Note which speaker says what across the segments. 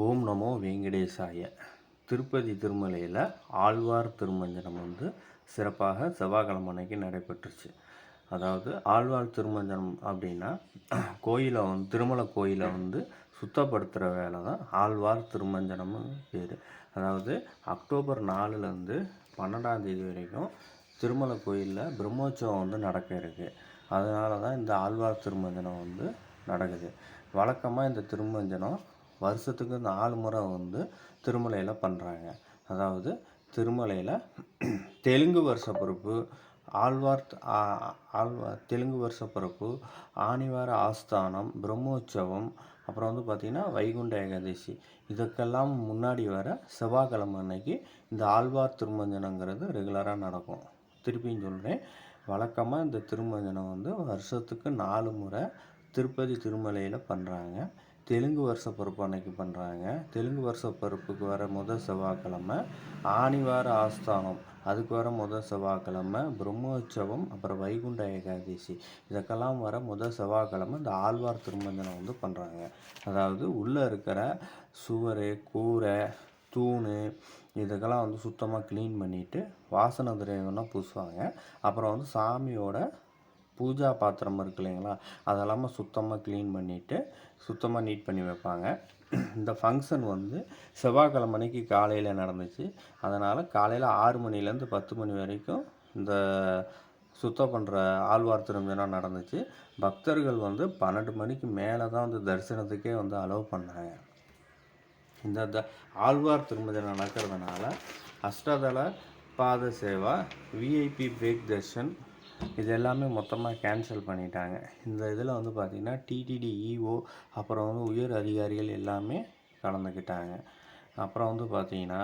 Speaker 1: ஓம் நமோ வெங்கடேசாய. திருப்பதி திருமலையில் ஆழ்வார் திருமஞ்சனம் வந்து சிறப்பாக செவ்வாய்க்கிழமை அன்னைக்கு நடைபெற்றுச்சு. அதாவது ஆழ்வார் திருமஞ்சனம் அப்படின்னா கோயிலை வந்து திருமலை கோயிலை வந்து சுத்தப்படுத்துகிற வேலை தான் ஆழ்வார் திருமஞ்சனம்னு பேர். அதாவது அக்டோபர் நாலுலேருந்து பன்னெண்டாந்தேதி வரைக்கும் திருமலை கோயிலில் பிரம்மோற்சவம் வந்து நடக்க இருக்குது அதனால தான் இந்த ஆழ்வார் திருமஞ்சனம் வந்து நடக்குது. வழக்கமாக இந்த திருமஞ்சனம் வருஷத்துக்கு நாலு முறை வந்து திருமலையில் பண்ணுறாங்க அதாவது திருமலையில் தெலுங்கு வருஷ பிறப்பு ஆழ்வார் ஆழ்வார் தெலுங்கு வருஷ பிறப்பு ஆணிவார ஆஸ்தானம் பிரம்மோற்சவம் அப்புறம் வந்து பார்த்திங்கன்னா வைகுண்ட ஏகாதசி. இதுக்கெல்லாம் முன்னாடி வர செவ்வாய்க்கிழமை அன்னைக்கு இந்த ஆழ்வார் திருமஞ்சனங்கிறது ரெகுலராக நடக்கும். திருப்பியும் சொல்கிறேன் வழக்கமாக இந்த திருமஞ்சனம் வந்து வருஷத்துக்கு நாலு முறை திருப்பதி திருமலையில் பண்ணுறாங்க தெலுங்கு வருஷ பருப்பு அன்னைக்கு பண்ணுறாங்க தெலுங்கு வருஷ பருப்புக்கு வர முதல் செவ்வாய்க்கிழமை ஆணிவார ஆஸ்தானம். அதுக்கு வர முதல் செவ்வாய்க்கிழமை பிரம்மோற்சவம் அப்புறம் வைகுண்ட ஏகாதசி. இதுக்கெல்லாம் வர முதல் செவ்வாய்க்கிழமை இந்த ஆழ்வார் திருமஞ்சனம் வந்து பண்ணுறாங்க அதாவது உள்ளே இருக்கிற சுவர் கூரை தூண் இதுக்கெல்லாம் வந்து சுத்தமாக க்ளீன் பண்ணிவிட்டு வாசனை திரவியம்லாம் பூசுவாங்க. அப்புறம் வந்து சாமியோட பூஜா பாத்திரம் இருக்கு இல்லைங்களா? அதெல்லாம சுத்தமாக க்ளீன் பண்ணிவிட்டு சுத்தமாக நீட் பண்ணி வைப்பாங்க. இந்த ஃபங்க்ஷன் வந்து செவ்வாய்க்கிழமை அன்னைக்கு காலையில் நடந்துச்சு. அதனால் காலையில் ஆறு மணிலேருந்து பத்து மணி வரைக்கும் இந்த சுத்தம் பண்ணுற ஆழ்வார் திருமணம் நடந்துச்சு. பக்தர்கள் வந்து பன்னெண்டு மணிக்கு மேலே தான் வந்து தரிசனத்துக்கே வந்து அலோவ் பண்ணாங்க. இந்த த ஆழ்வார் திருமஞ்சனம் நடக்கிறதுனால அஷ்டதள பாத சேவா விஐபி பிரேக் தர்ஷன் இது எல்லாமே மொத்தமாக கேன்சல் பண்ணிட்டாங்க. இந்த இதில் வந்து பார்த்திங்கன்னா டிடிடி இஓ அப்புறம் வந்து உயர் அதிகாரிகள் எல்லாமே கலந்துக்கிட்டாங்க. அப்புறம் வந்து பார்த்திங்கன்னா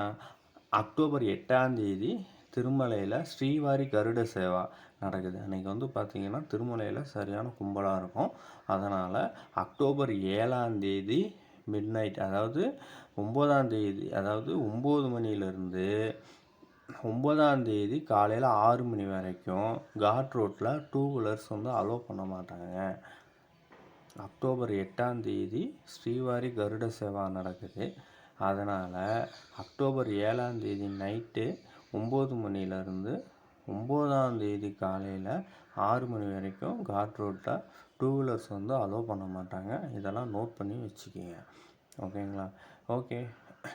Speaker 1: அக்டோபர் எட்டாந்தேதி திருமலையில் ஸ்ரீவாரி கருட சேவா நடக்குது. அன்றைக்கி வந்து பார்த்திங்கன்னா திருமலையில் சரியான கும்பலாக இருக்கும். அதனால் அக்டோபர் ஏழாந்தேதி மிட் நைட் அதாவது ஒம்போதாம் தேதி அதாவது ஒம்பது மணிலேருந்து ஒம்பதாம் தேதி காலையில் ஆறு மணி வரைக்கும் காட் ரோட்டில் டூ வீலர்ஸ் வந்து அலோவ் பண்ண மாட்டாங்க அக்டோபர் எட்டாம் தேதி ஸ்ரீவாரி கருட சேவா நடக்குது. அதனால் அக்டோபர் ஏழாம் தேதி நைட்டு ஒம்பது மணிலேருந்து ஒம்பதாம் தேதி காலையில் ஆறு மணி வரைக்கும் காட் ரோட்டில் டூ வீலர்ஸ் வந்து அலோவ் பண்ண மாட்டாங்க. இதெல்லாம் நோட் பண்ணி வச்சுக்கிங்க. ஓகேங்களா ஓகே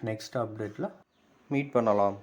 Speaker 1: நெக்ஸ்ட் அப்டேட்டில் மீட் பண்ணலாம்.